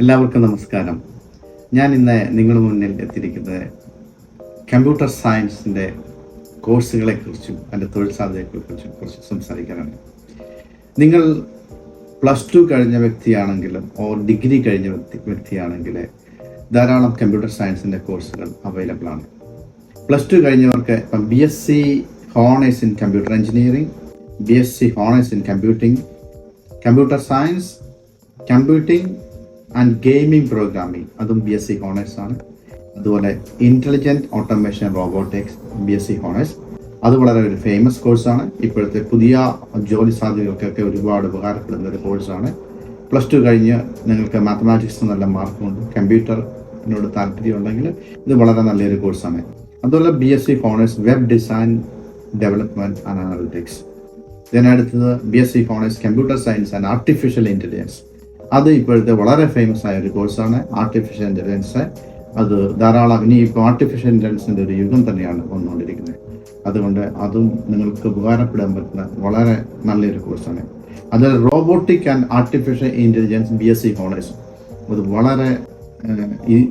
എല്ലാവർക്കും നമസ്കാരം. ഞാൻ ഇന്ന് നിങ്ങളുടെ മുന്നിൽ എത്തിയിരിക്കുന്നത് കമ്പ്യൂട്ടർ സയൻസിന്റെ കോഴ്സുകളെക്കുറിച്ചും അതിന്റെ തൊഴിൽ സാധ്യതകളെക്കുറിച്ചും കുറിച്ച് സംസാരിക്കാനാണ്. നിങ്ങൾ പ്ലസ് ടു കഴിഞ്ഞ വ്യക്തിയാണെങ്കിലും ഓർ ഡിഗ്രി കഴിഞ്ഞ വ്യക്തി വ്യക്തിയാണെങ്കിൽ ധാരാളം കമ്പ്യൂട്ടർ സയൻസിന്റെ കോഴ്സുകൾ അവൈലബിൾ ആണ്. പ്ലസ് ടു കഴിഞ്ഞവർക്ക് ഇപ്പം B S C honours in computer engineering B S C honours in computing computer science computing and gaming programming. അതും ബി എസ് സി ഹോണേഴ്സ് ആണ്. അതുപോലെ intelligent automation robotics B S C honours അത് വളരെ ഒരു famous കോഴ്സാണ് ഇപ്പോഴത്തെ പുതിയ ജോലി സാധ്യതകൾക്കൊക്കെ ഒരുപാട് ഉപകാരപ്പെടുന്ന ഒരു കോഴ്സാണ് പ്ലസ് ടു കഴിഞ്ഞ് നിങ്ങൾക്ക് മാത്തമാറ്റിക്സ് നല്ല മാർക്കുണ്ട് കമ്പ്യൂട്ടറിനോട് താല്പര്യം ഉണ്ടെങ്കിൽ ഇത് വളരെ നല്ലൊരു കോഴ്സാണ് അതുപോലെ B S C honours web design development and analytics ഇതിനടുത്തത് B S C honours computer science and artificial intelligence അത് ഇപ്പോഴത്തെ വളരെ ഫേമസ് ആയ ഒരു കോഴ്സാണ് ആർട്ടിഫിഷ്യൽ ഇന്റലിജൻസ് അത് ധാരാളം ഇനി ഇപ്പോൾ ആർട്ടിഫിഷ്യൽ ഇന്റലിജൻസിന്റെ ഒരു യുഗം തന്നെയാണ് വന്നുകൊണ്ടിരിക്കുന്നത്. അതുകൊണ്ട് അതും നിങ്ങൾക്ക് ഉപകാരപ്പെടാൻ പറ്റുന്ന വളരെ നല്ലൊരു കോഴ്സാണ് അത് robotic and artificial intelligence B S C honours അത് വളരെ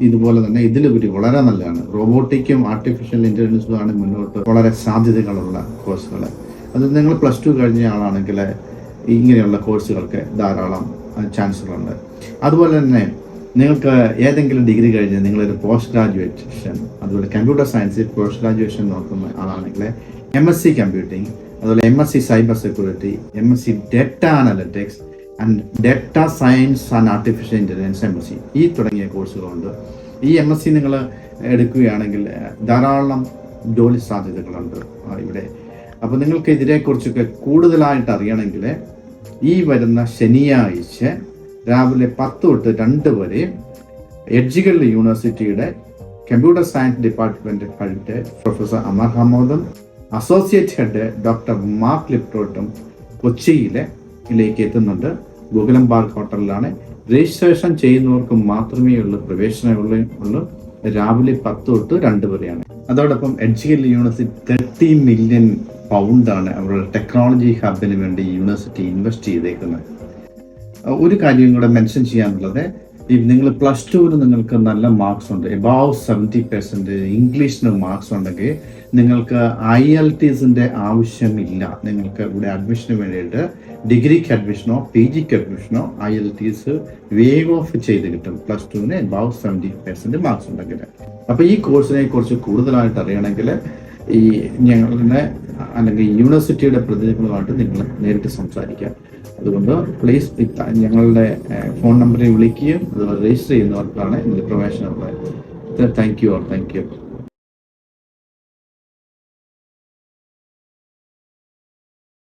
ഇതുപോലെ തന്നെ ഇതിലുപരി വളരെ നല്ലതാണ്. റോബോട്ടിക്കും ആർട്ടിഫിഷ്യൽ ഇന്റലിജൻസും ആണ് മുന്നോട്ട് വളരെ സാധ്യതകളുള്ള കോഴ്സുകൾ അത് നിങ്ങൾ പ്ലസ് ടു കഴിഞ്ഞ ആളാണെങ്കിൽ ഇങ്ങനെയുള്ള കോഴ്സുകൾക്ക് ധാരാളം ചാൻസുകളുണ്ട്. അതുപോലെ തന്നെ നിങ്ങൾക്ക് ഏതെങ്കിലും ഡിഗ്രി കഴിഞ്ഞ് നിങ്ങളൊരു പോസ്റ്റ് ഗ്രാജുവേഷൻ അതുപോലെ കമ്പ്യൂട്ടർ സയൻസിൽ പോസ്റ്റ് ഗ്രാജുവേഷൻ നോക്കുന്ന ആളാണെങ്കിൽ എം എസ് സി കമ്പ്യൂട്ടിംഗ് അതുപോലെ M S C cyber security M S C data analytics and data science and artificial intelligence M S C ഈ തുടങ്ങിയ കോഴ്സുകളുണ്ട്. ഈ എം എസ് സി നിങ്ങൾ എടുക്കുകയാണെങ്കിൽ ധാരാളം ജോലി സാധ്യതകളുണ്ട് ഇവിടെ. അപ്പോൾ നിങ്ങൾക്ക് ഇതിനെക്കുറിച്ചൊക്കെ കൂടുതലായിട്ട് അറിയണമെങ്കിൽ ഈ വരുന്ന ശനിയാഴ്ച രാവിലെ പത്ത് തൊട്ട് രണ്ട് വരെ എഡ്ജിഗൽ യൂണിവേഴ്സിറ്റിയുടെ computer science department head professor Amar ഹമോദും associate head doctor Mark ലിപ്റ്റോട്ടും കൊച്ചിയിലെ ിലേക്ക് എത്തുന്നുണ്ട്. ഗോകുലം പാർക്ക് ഹോട്ടലിലാണ്. രജിസ്ട്രേഷൻ ചെയ്യുന്നവർക്ക് മാത്രമേ ഉള്ളൂ പ്രവേശനമുള്ള ഉള്ളൂ രാവിലെ പത്ത് തൊട്ട് രണ്ട് വരെയാണ്. അതോടൊപ്പം എഡ്ജിഗൽ യൂണിവേഴ്സിറ്റി തേർട്ടി മില്യൺ പൗണ്ടാണ് അവരുടെ ടെക്നോളജി ഹബിന് വേണ്ടി യൂണിവേഴ്സിറ്റി ഇൻവെസ്റ്റ് ചെയ്തേക്കുന്നത്. ഒരു കാര്യം കൂടെ മെൻഷൻ ചെയ്യാനുള്ളത് ഈ നിങ്ങൾ പ്ലസ് ടുവിന് നിങ്ങൾക്ക് നല്ല മാർക്സ് ഉണ്ട്. എബവ് സെവന്റി പെർസെന്റ് ഇംഗ്ലീഷിന് മാർക്സ് ഉണ്ടെങ്കിൽ നിങ്ങൾക്ക് ഐ എൽ ടീസിന്റെ ആവശ്യമില്ല. നിങ്ങൾക്ക് ഇവിടെ അഡ്മിഷന് വേണ്ടിയിട്ട് ഡിഗ്രിക്ക് അഡ്മിഷനോ പി ജിക്ക് അഡ്മിഷനോ I L T S waive off ചെയ്ത് കിട്ടും. പ്ലസ് ടുവിന് എബവ് സെവന്റി പെർസെന്റ് മാർക്സ് ഉണ്ടെങ്കിൽ. അപ്പോൾ ഈ കോഴ്സിനെ കുറിച്ച് കൂടുതലായിട്ട് അറിയണമെങ്കിൽ ഈ ഞങ്ങളുടെ അല്ലെങ്കിൽ യൂണിവേഴ്സിറ്റിയുടെ പ്രതിനിധികളുമായിട്ട് നിങ്ങൾ നേരിട്ട് സംസാരിക്കാം. അതുകൊണ്ട് പ്ലീസ് ഞങ്ങളുടെ ഫോൺ നമ്പറിൽ വിളിക്കുകയും അതുപോലെ രജിസ്റ്റർ ചെയ്യുന്നവർക്കാണ് ഇതിൽ പ്രവേശനമുള്ളത് thank you or thank you